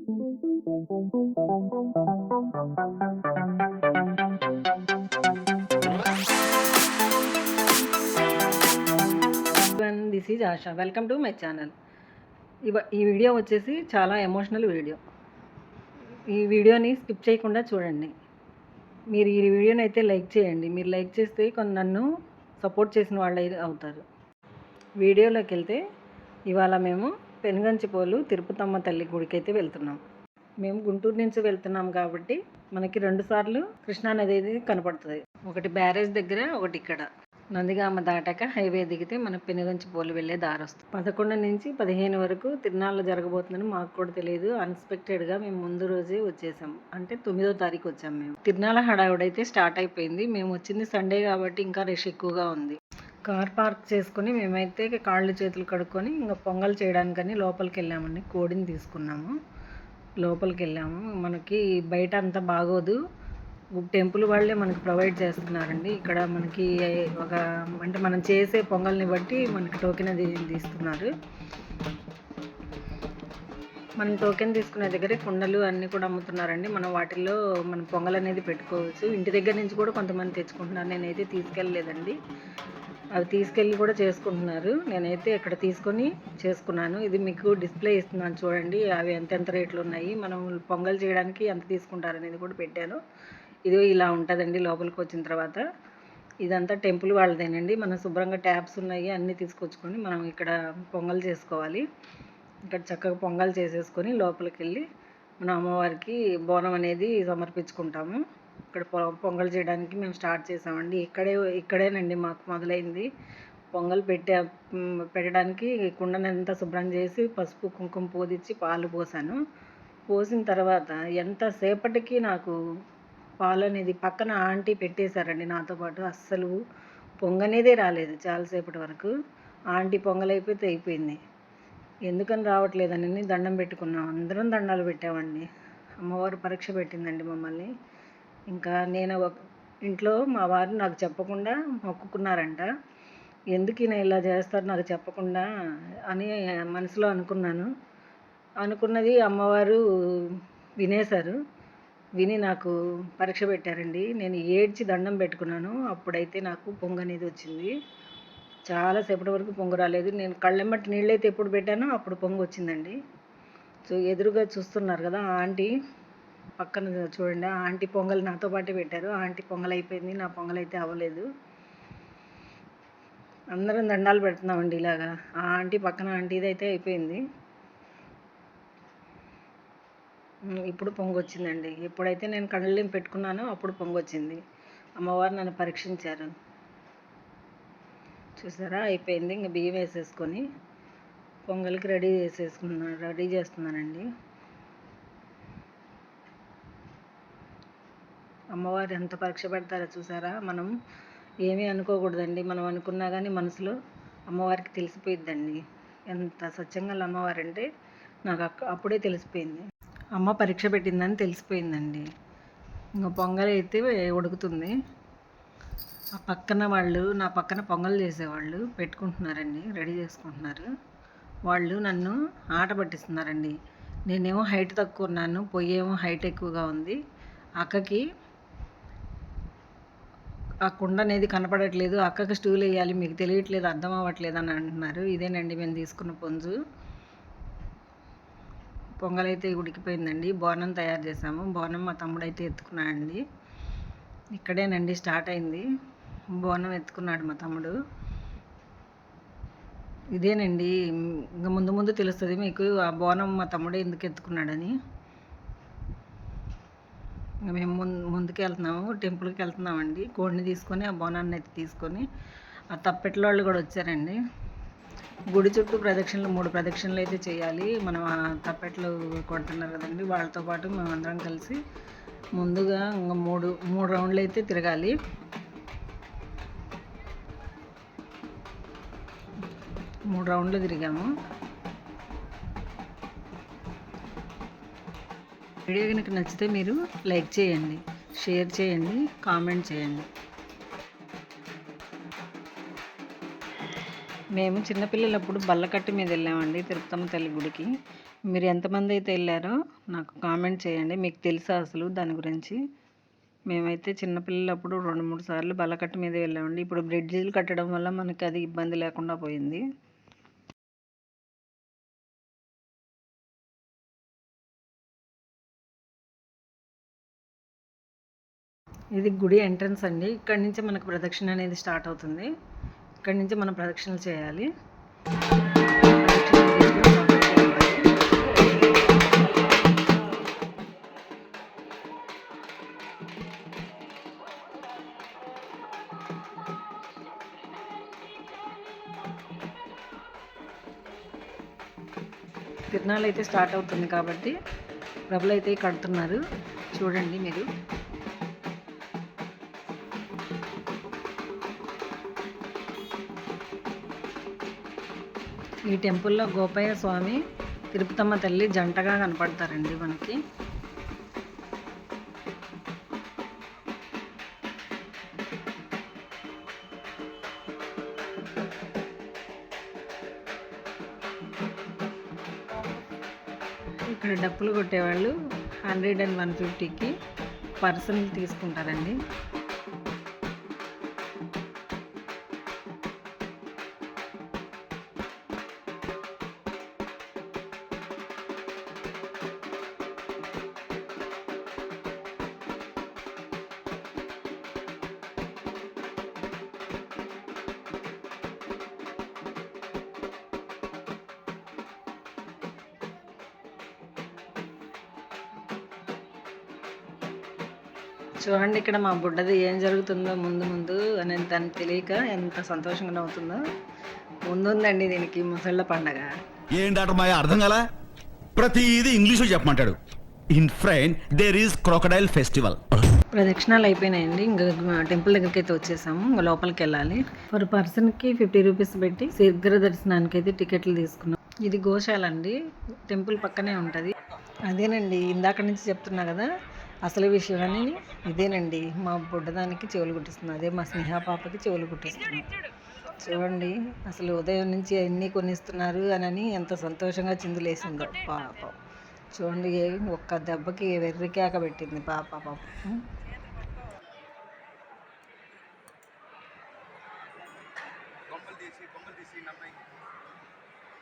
This is Asha welcome to my channel ఇవ ఈ video వచ్చేసి చాలా ఎమోషనల్ వీడియో ఈ వీడియోని స్కిప్ చేయకుండా చూడండి. మీరు ఈ వీడియోని అయితే లైక్ చేయండి. మీరు లైక్ చేస్తే కొన్ని నన్ను సపోర్ట్ చేసిన వాళ్ళు అవుతారు. వీడియోలోకి వెళ్తే ఇవాళ మేము పెనుగంచిపోలు తిరుపతమ్మ తల్లి గుడికి అయితే వెళ్తున్నాం. మేము గుంటూరు నుంచి వెళ్తున్నాం కాబట్టి మనకి రెండు సార్లు కృష్ణానది అనేది కనపడుతుంది. ఒకటి బ్యారేజ్ దగ్గర ఒకటి ఇక్కడ. నందిగామ దాటాక హైవే దిగితే మన పెనుగంచిపోలు వెళ్ళే దారి వస్తుంది. పదకొండు నుంచి పదిహేను వరకు తిరునాళ్ళు జరగబోతుందని మాకు కూడా తెలియదు. అన్ఎక్స్పెక్టెడ్గా మేము ముందు రోజే వచ్చేసాం. అంటే తొమ్మిదో తారీఖు వచ్చాం మేము. తిరునాళ్ళ హడావుడైతే స్టార్ట్ అయిపోయింది. మేము వచ్చింది సండే కాబట్టి ఇంకా రష్ ఎక్కువగా ఉంది. కార్ పార్క్ చేసుకుని మేమైతే కాళ్ళు చేతులు కడుక్కొని ఇంకా పొంగల్ చేయడానికని లోపలికి వెళ్ళామండి కోడిని తీసుకున్నాము. లోపలికి వెళ్ళాము మనకి బయట అంత బాగోదు. టెంపుల్ వాళ్ళే మనకి ప్రొవైడ్ చేస్తున్నారండి. ఇక్కడ మనకి ఒక అంటే మనం చేసే పొంగల్ని బట్టి మనకి టోకెన్ అది తీస్తున్నారు. మనం టోకెన్ తీసుకునే దగ్గర కుండలు అన్నీ కూడా అమ్ముతున్నారండి. మనం వాటిల్లో మనం పొంగల్ అనేది పెట్టుకోవచ్చు. ఇంటి దగ్గర నుంచి కూడా కొంతమంది తెచ్చుకుంటున్నారు. నేనైతే తీసుకెళ్ళలేదండి. అవి తీసుకెళ్ళి కూడా చేసుకుంటున్నారు. నేనైతే ఇక్కడ తీసుకొని చేసుకున్నాను. ఇది మీకు డిస్ప్లే ఇస్తున్నాను చూడండి. అవి ఎంతెంత రేట్లు ఉన్నాయి? మనం పొంగల్ చేయడానికి ఎంత తీసుకుంటారు అనేది కూడా పెట్టాను. ఇది ఇలా ఉంటుందండి లోపలికి వచ్చిన తర్వాత. ఇదంతా టెంపుల్ వాళ్ళదేనండి. మనం శుభ్రంగా ట్యాప్స్ ఉన్నాయి. అన్నీ తీసుకొచ్చుకొని మనం ఇక్కడ పొంగల్ చేసుకోవాలి. ఇక్కడ చక్కగా పొంగల్ చేసేసుకొని లోపలికి వెళ్ళి మన అమ్మవారికి బోనం అనేది సమర్పించుకుంటాము. ఇక్కడ పొ- పొంగల్ చేయడానికి మేము స్టార్ట్ చేసామండి. ఇక్కడే ఇక్కడేనండి మాకు మొదలైంది. పొంగల్ పెట్టే పెట్టడానికి కుండనంతా శుభ్రం చేసి పసుపు కుంకుమ పోదిచ్చి పాలు పోసాను. పోసిన తర్వాత ఎంతసేపటికి నాకు పాలు అనేది పక్కన ఆంటీ పెట్టేశారండి నాతో పాటు. అస్సలు పొంగనేదే రాలేదు చాలాసేపటి వరకు. ఆంటీ పొంగలైపోతే అయిపోయింది. ఎందుకని రావట్లేదని దండం పెట్టుకున్నాం. అందరం దండాలు పెట్టామండి. అమ్మవారు పరీక్ష పెట్టిందండి మమ్మల్ని. ఇంకా నేను ఒక- ఇంట్లో మా వారు నాకు చెప్పకుండా మొక్కుకున్నారంట. ఎందుకు ఈయన ఇలా చేస్తారు నాకు చెప్పకుండా అని మనసులో అనుకున్నాను. అనుకున్నది అమ్మవారు వినేశారు. విని నాకు పరీక్ష పెట్టారండి. నేను ఏడ్చి దండం పెట్టుకున్నాను. అప్పుడైతే నాకు పొంగు అనేది వచ్చింది. చాలా సేపటి వరకు పొంగు రాలేదు. నేను కళ్ళెమ్మటి నీళ్ళైతే ఎప్పుడు పెట్టానో అప్పుడు పొంగు వచ్చిందండి. సో ఎదురుగా చూస్తున్నారు కదా ఆంటీ. పక్కన చూడండి ఆ ఆంటీ పొంగల్ నాతో పాటే పెట్టారు. ఆ ఆంటీ పొంగల్ అయిపోయింది నా పొంగల్ అయితే అవ్వలేదు. అందరం దండాలు పెడుతున్నామండి ఇలాగా. ఆ ఆంటీ పక్కన ఆంటీది అయితే అయిపోయింది. ఇప్పుడు పొంగొచ్చిందండి ఎప్పుడైతే నేను కళ్ళెం పెట్టుకున్నానో అప్పుడు పొంగొచ్చింది అమ్మవారు నన్ను పరీక్షించారు. చూసారా? అయిపోయింది. ఇంకా బియ్యం వేసేసుకొని పొంగల్కి రెడీ చేసేసుకున్నాను రెడీ చేస్తున్నానండి. అమ్మవారు ఎంత పరీక్ష పెడతారో చూసారా? మనం ఏమీ అనుకోకూడదండి. మనం అనుకున్నా కానీ మనసులో అమ్మవారికి తెలిసిపోయిద్దండి. ఎంత స్వచ్ఛంగా అమ్మవారు అంటే నాకు అప్పుడే తెలిసిపోయింది. అమ్మ పరీక్ష పెట్టిందని తెలిసిపోయిందండి. ఇంకా పొంగల్ అయితే ఉడుకుతుంది. ఆ పక్కన వాళ్ళు నా పక్కన పొంగల్ చేసేవాళ్ళు పెట్టుకుంటున్నారండి. రెడీ చేసుకుంటున్నారు. వాళ్ళు నన్ను ఆట పట్టిస్తున్నారండి. నేనేమో హైట్ తక్కువ ఉన్నాను పొయ్యి ఏమో హైట్ ఎక్కువగా ఉంది. అక్కకి ఆ కుండ అనేది కనపడట్లేదు అక్కకి స్టూల్ వేయాలి మీకు తెలియట్లేదు అర్థం అవ్వట్లేదు అని అంటున్నారు. ఇదేనండి మేము తీసుకున్న పొంజు. పొంగలైతే ఉడికిపోయిందండి. బోనం తయారు చేసాము బోనం మా తమ్ముడు అయితే ఎత్తుకున్నాడండి. ఇక్కడేనండి స్టార్ట్ అయింది. బోనం ఎత్తుకున్నాడు మా తమ్ముడు. ఇదేనండి ఇంకా ముందు ముందు తెలుస్తుంది మీకు ఆ బోనం మా తమ్ముడే ఎందుకు ఎత్తుకున్నాడని. మేము ముందు ముందుకు వెళ్తున్నాము టెంపుల్కి వెళ్తున్నామండి కోడిని తీసుకొని ఆ బోనాన్ని అయితే తీసుకొని ఆ తప్పెట్ల వాళ్ళు కూడా వచ్చారండి. గుడి చుట్టూ ప్రదక్షిణలు మూడు ప్రదక్షిణలు అయితే చేయాలి. మనం ఆ తప్పెట్లు కొడుతున్నారు కదండి వాళ్ళతో పాటు మేమందరం కలిసి ముందుగా ఇంకా మూడు మూడు రౌండ్లు అయితే తిరగాలి. మూడు రౌండ్లు తిరిగాము. వీడియో కనుక నచ్చితే మీరు లైక్ చేయండి షేర్ చేయండి కామెంట్ చేయండి. మేము చిన్నపిల్లలప్పుడు బల్లకట్టి మీద వెళ్ళామండి తిరుపతమ్మ తల్లి గుడికి. మీరు ఎంతమంది అయితే వెళ్ళారో నాకు కామెంట్ చేయండి మీకు తెలుసా అసలు దాని గురించి? మేమైతే చిన్నపిల్లలప్పుడు రెండు మూడు సార్లు బల్లకట్టు మీద వెళ్ళామండి. ఇప్పుడు బ్రిడ్జిలు కట్టడం వల్ల మనకి అది ఇబ్బంది లేకుండా పోయింది. ఇది గుడి ఎంట్రన్స్ అండి. ఇక్కడి నుంచి మనకు ప్రదక్షిణ అనేది స్టార్ట్ అవుతుంది. ఇక్కడి నుంచి మనం ప్రదక్షిణలు చేయాలి. ప్రదక్షిణలు తిరునాళ్ళు అయితే స్టార్ట్ అవుతుంది కాబట్టి ప్రభలు అయితే కడుతున్నారు. చూడండి మీరు. ఈ టెంపుల్లో గోపయ్య స్వామి తిరుపతమ్మ తల్లి జంటగా కనపడతారండి మనకి. ఇక్కడ డప్పులు కొట్టేవాళ్ళు హండ్రెడ్ అండ్ వన్ ఫిఫ్టీకి పర్సన్ తీసుకుంటారండి. చూడండి ఇక్కడ మా బుడ్డది ఏం జరుగుతుందో ముందు ముందు అని తనకు తెలియక ఎంత సంతోషంగా నవ్వుతుందో. ముందుందండి దీనికి ముసళ్ళ పండగ. ఏం డాక్టర్ మాయ అర్థం కాలా? ప్రతిదీ English చెప్పమంటాడు. In front there is crocodile festival ప్రదక్షిణాలు అయిపోయినాయండి. ఇంకా టెంపుల్ దగ్గరికి అయితే వచ్చేసాము. ఇంకా లోపలికి వెళ్ళాలి. పర్ పర్సన్కి ఫిఫ్టీ రూపీస్ పెట్టి శీఘ్ర దర్శనానికి అయితే టికెట్లు తీసుకున్నాం. ఇది గోశాల అండి టెంపుల్ పక్కనే ఉంటుంది. అదేనండి ఇందాక నుంచి చెప్తున్నా కదా. అసలు విషయం అని ఇదేనండి. మా బుడ్డదానికి చెవులు కుట్టిస్తుంది. అదే మా స్నేహ పాపకి చెవులు కుట్టిస్తుంది. చూడండి అసలు ఉదయం నుంచి అన్నీ కొనిస్తున్నారు అని ఎంత సంతోషంగా చిందులేసిందో. పాపం. చూడండి ఒక్క దెబ్బకి వెర్రి కేక పెట్టింది పాప పాపం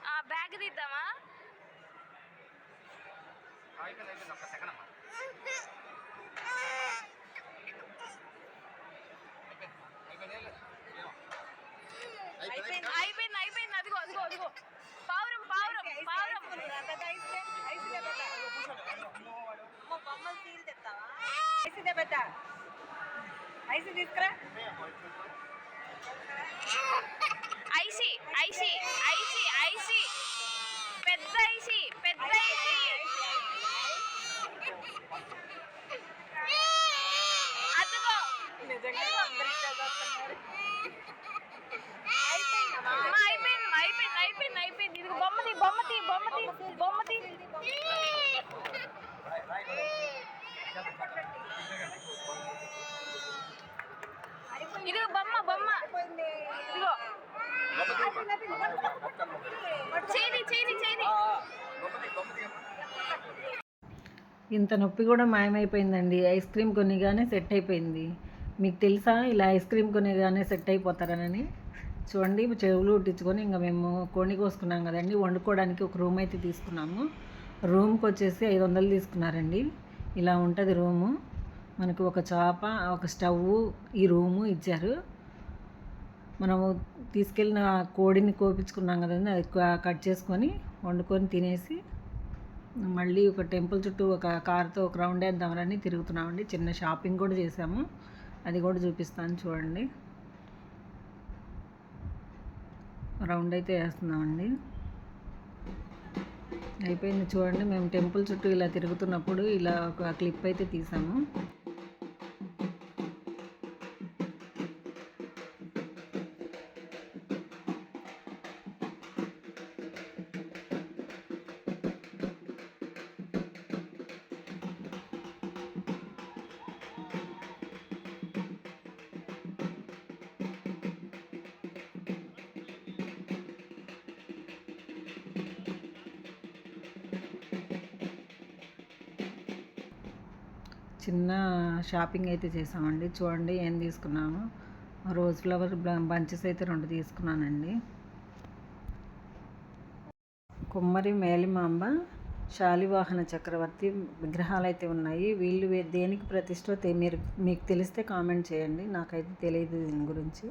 ఆ బ్యాగ్ తీద్దామా అయిపోయింది అయిపోయింది అదిగో అదిగో అదిగో పావురం పావురం పావురం ఐసి ఐసి ఐసి ఐసి పెద్ద ఐసి పెద్ద ఐసి అదిగో అమ్మ, అయిపోయింది అయిపోయింది అయిపోయింది అయిపోయింది ఇది బొమ్మది బొమ్మది బొమ్మది బొమ్మది ఇదిగో బొమ్మ బొమ్మ ఇదిగో చేది చేది చేది ఇంత నొప్పి కూడా మాయమైపోయిందండి. ఐస్ క్రీమ్ కొనిగానే సెట్ అయిపోయింది. మీకు తెలుసా ఇలా ఐస్ క్రీమ్ కొనిగానే సెట్ అయిపోతారనని? చూడండి చెవులు ఉట్టించుకొని ఇంకా మేము కొని కోసుకున్నాం కదండి. వండుకోవడానికి ఒక రూమ్ అయితే తీసుకున్నాము. రూమ్కి వచ్చేసి ఐదు వందలు తీసుకున్నారండి. ఇలా ఉంటుంది రూము. మనకు ఒక చాప ఒక స్టవ్ ఈ రూము ఇచ్చారు. మనము తీసుకెళ్ళిన కోడిని కోపించుకున్నాం కదండి అది కట్ చేసుకొని వండుకొని తినేసి మళ్ళీ ఒక టెంపుల్ చుట్టూ ఒక కార్తో ఒక రౌండ్ వేద్దామని తిరుగుతున్నామండి. చిన్న షాపింగ్ కూడా చేసాము. అది కూడా చూపిస్తాను చూడండి. రౌండ్ అయితే వేస్తున్నామండి. అయిపోయింది చూడండి. మేము టెంపుల్ చుట్టూ ఇలా తిరుగుతున్నప్పుడు ఇలా ఒక క్లిప్ అయితే తీసాము. చిన్న షాపింగ్ అయితే చేసామండి. చూడండి ఏం తీసుకున్నాము రోజ్ ఫ్లవర్ బంచెస్ అయితే రెండు తీసుకున్నానండి. కుమ్మరి మేలిమాంబ శాలివాహన చక్రవర్తి విగ్రహాలు అయితే ఉన్నాయి. వీళ్ళు దేనికి ప్రతిష్ట తె- మీరు మీకు తెలిస్తే కామెంట్ చేయండి. నాకైతే తెలియదు దీని గురించి.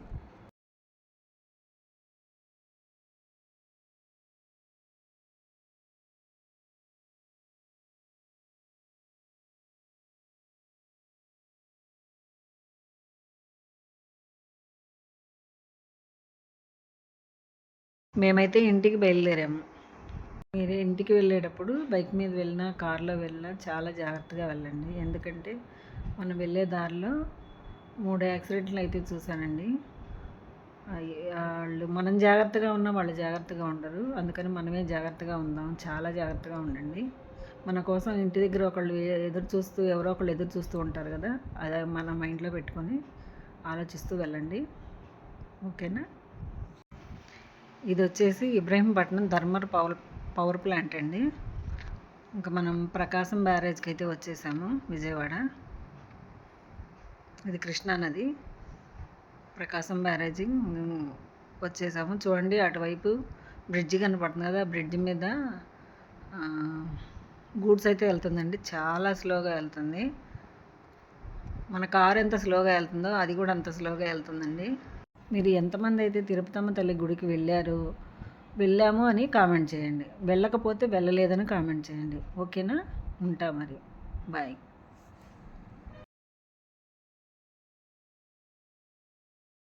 మేమైతే ఇంటికి బయలుదేరాము. మీరు ఇంటికి వెళ్ళేటప్పుడు బైక్ మీద వెళ్ళినా కార్లో వెళ్ళినా చాలా జాగ్రత్తగా వెళ్ళండి. ఎందుకంటే మనం వెళ్ళే దారిలో మూడు యాక్సిడెంట్లు అయితే చూశానండి. వాళ్ళు మనం జాగ్రత్తగా ఉన్నా వాళ్ళు జాగ్రత్తగా ఉండరు. అందుకని మనమే జాగ్రత్తగా ఉందాం. చాలా జాగ్రత్తగా ఉండండి. మన కోసం ఇంటి దగ్గర ఒకళ్ళు ఎదురు చూస్తూ ఎవరో ఒకళ్ళు ఎదురు చూస్తూ ఉంటారు కదా అదే మన మైండ్లో పెట్టుకొని ఆలోచిస్తూ వెళ్ళండి. ఓకేనా? ఇది వచ్చేసి Ibrahimpatnam thermal power power plant అండి. ఇంకా మనం ప్రకాశం బ్యారేజ్కి అయితే వచ్చేసాము విజయవాడ. ఇది కృష్ణా నది. ప్రకాశం బ్యారేజ్ వచ్చేసాము. చూడండి అటువైపు బ్రిడ్జి కనపడుతుంది కదా ఆ బ్రిడ్జి మీద గూడ్స్ అయితే వెళ్తుందండి. చాలా స్లోగా వెళ్తుంది. మన కారు ఎంత స్లోగా వెళ్తుందో అది కూడా అంత స్లోగా వెళ్తుందండి. మీరు ఎంతమంది అయితే తిరుపతమ్మ తల్లి గుడికి వెళ్ళారు వెళ్ళాము అని కామెంట్ చేయండి. వెళ్ళకపోతే వెళ్ళలేదని కామెంట్ చేయండి. ఓకేనా? ఉంటా మరి. బాయ్.